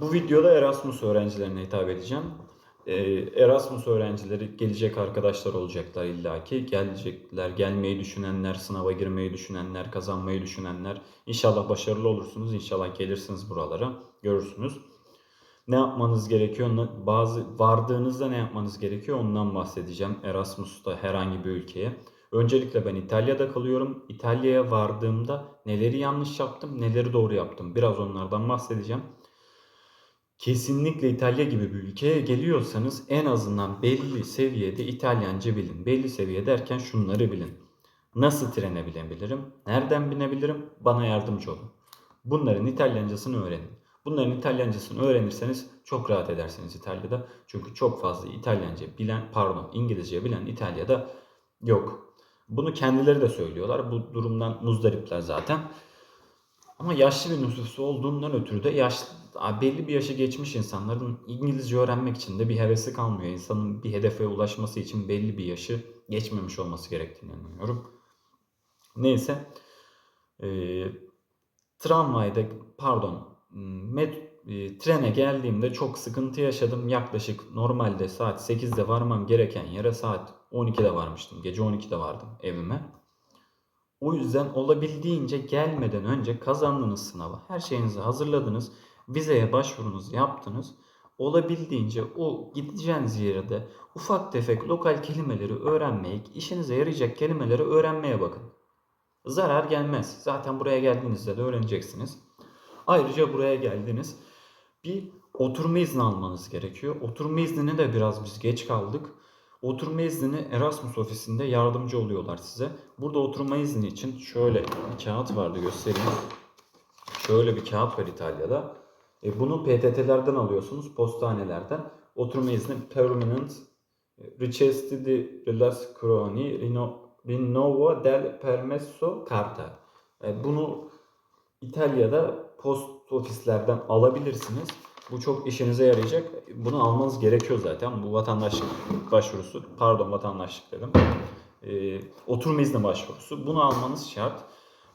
Bu videoda Erasmus öğrencilerine hitap edeceğim. Ee, Erasmus öğrencileri gelecek arkadaşlar olacaklar illaki. Gelecekler, gelmeyi düşünenler, sınava girmeyi düşünenler, kazanmayı düşünenler. İnşallah başarılı olursunuz. İnşallah gelirsiniz buralara. Görürsünüz. Ne yapmanız gerekiyor? Bazı vardığınızda ne yapmanız gerekiyor? Ondan bahsedeceğim. Erasmus'ta herhangi bir ülkeye. Öncelikle ben İtalya'da kalıyorum. İtalya'ya vardığımda neleri yanlış yaptım, neleri doğru yaptım. Biraz onlardan bahsedeceğim. Kesinlikle İtalya gibi bir ülkeye geliyorsanız en azından belli seviyede İtalyanca bilin. Belli seviye derken şunları bilin. Nasıl trene binebilirim? Nereden binebilirim? Bana yardımcı olun. Bunların İtalyancasını öğrenin. Bunların İtalyancasını öğrenirseniz çok rahat edersiniz İtalya'da. Çünkü çok fazla İtalyanca bilen, pardon İngilizce bilen İtalya'da yok. Bunu kendileri de söylüyorlar. Bu durumdan muzdaripler zaten. Ama yaşlı bir nüfusu olduğundan ötürü de yaşlı, belli bir yaşı geçmiş insanların İngilizce öğrenmek için de bir hevesi kalmıyor. İnsanın bir hedefe ulaşması için belli bir yaşı geçmemiş olması gerektiğini inanıyorum. Neyse. Ee, tramvayda pardon met, e, trene geldiğimde çok sıkıntı yaşadım. Yaklaşık normalde saat 8'de varmam gereken yere saat 12'de varmıştım. Gece 12'de vardım evime. O yüzden olabildiğince gelmeden önce kazandığınız sınava her şeyinizi hazırladınız. Vizeye başvurunuzu yaptınız. Olabildiğince o gideceğiniz yerde ufak tefek lokal kelimeleri öğrenmeye, işinize yarayacak kelimeleri öğrenmeye bakın. Zarar gelmez. Zaten buraya geldiğinizde de öğreneceksiniz. Ayrıca buraya geldiniz. Bir oturma izni almanız gerekiyor. Oturma iznine de biraz biz geç kaldık. Oturma iznini Erasmus ofisinde yardımcı oluyorlar size. Burada oturma izni için şöyle bir kağıt vardı göstereyim. Şöyle bir kağıt var İtalya'da. E, bunu PTT'lerden alıyorsunuz, postanelerden. Oturma izni Permanent Richiesti di Relazioni Rino- Rinnovo del Permesso Carta. E, bunu İtalya'da post ofislerden alabilirsiniz. Bu çok işinize yarayacak. Bunu almanız gerekiyor zaten. Bu vatandaşlık başvurusu, pardon vatandaşlık dedim. Ee, oturma izni başvurusu. Bunu almanız şart.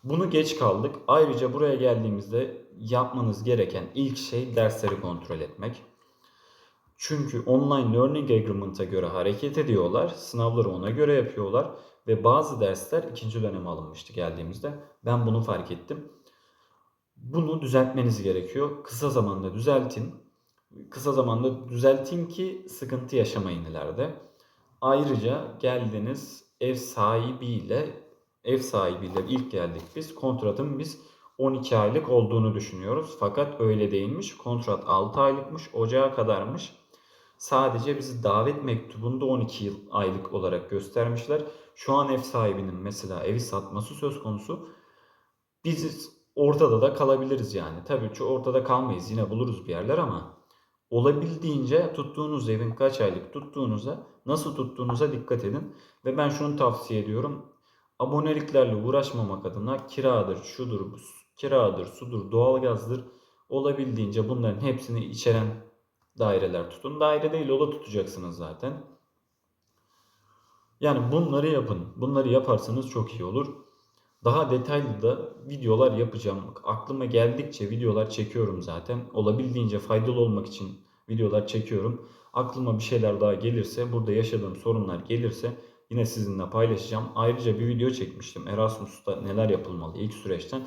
Bunu geç kaldık. Ayrıca buraya geldiğimizde yapmanız gereken ilk şey dersleri kontrol etmek. Çünkü online learning agreement'a göre hareket ediyorlar. Sınavları ona göre yapıyorlar. Ve bazı dersler ikinci döneme alınmıştı geldiğimizde. Ben bunu fark ettim. Bunu düzeltmeniz gerekiyor. Kısa zamanda düzeltin. Kısa zamanda düzeltin ki sıkıntı yaşamayın ileride. Ayrıca geldiniz ev sahibiyle ev sahibiyle ilk geldik biz. Kontratın biz 12 aylık olduğunu düşünüyoruz. Fakat öyle değilmiş. Kontrat 6 aylıkmış. Ocağa kadarmış. Sadece bizi davet mektubunda 12 yıl aylık olarak göstermişler. Şu an ev sahibinin mesela evi satması söz konusu. Biz ortada da kalabiliriz yani. Tabii ki ortada kalmayız. Yine buluruz bir yerler ama olabildiğince tuttuğunuz evin kaç aylık tuttuğunuza, nasıl tuttuğunuza dikkat edin. Ve ben şunu tavsiye ediyorum. Aboneliklerle uğraşmamak adına kiradır, şudur, kiradır, sudur, doğalgazdır. Olabildiğince bunların hepsini içeren daireler tutun. Daire değil o da tutacaksınız zaten. Yani bunları yapın. Bunları yaparsanız çok iyi olur. Daha detaylı da videolar yapacağım. Aklıma geldikçe videolar çekiyorum zaten. Olabildiğince faydalı olmak için videolar çekiyorum. Aklıma bir şeyler daha gelirse, burada yaşadığım sorunlar gelirse yine sizinle paylaşacağım. Ayrıca bir video çekmiştim. Erasmus'ta neler yapılmalı ilk süreçten.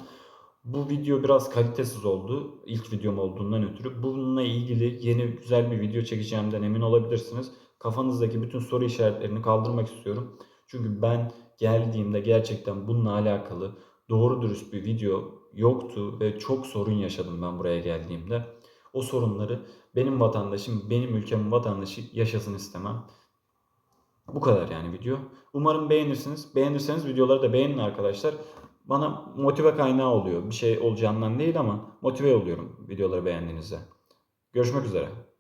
Bu video biraz kalitesiz oldu. İlk videom olduğundan ötürü. Bununla ilgili yeni güzel bir video çekeceğimden emin olabilirsiniz. Kafanızdaki bütün soru işaretlerini kaldırmak istiyorum. Çünkü ben geldiğimde gerçekten bununla alakalı doğru dürüst bir video yoktu ve çok sorun yaşadım ben buraya geldiğimde. O sorunları benim vatandaşım, benim ülkemin vatandaşı yaşasın istemem. Bu kadar yani video. Umarım beğenirsiniz. Beğenirseniz videoları da beğenin arkadaşlar. Bana motive kaynağı oluyor. Bir şey olacağından değil ama motive oluyorum videoları beğendiğinizde. Görüşmek üzere.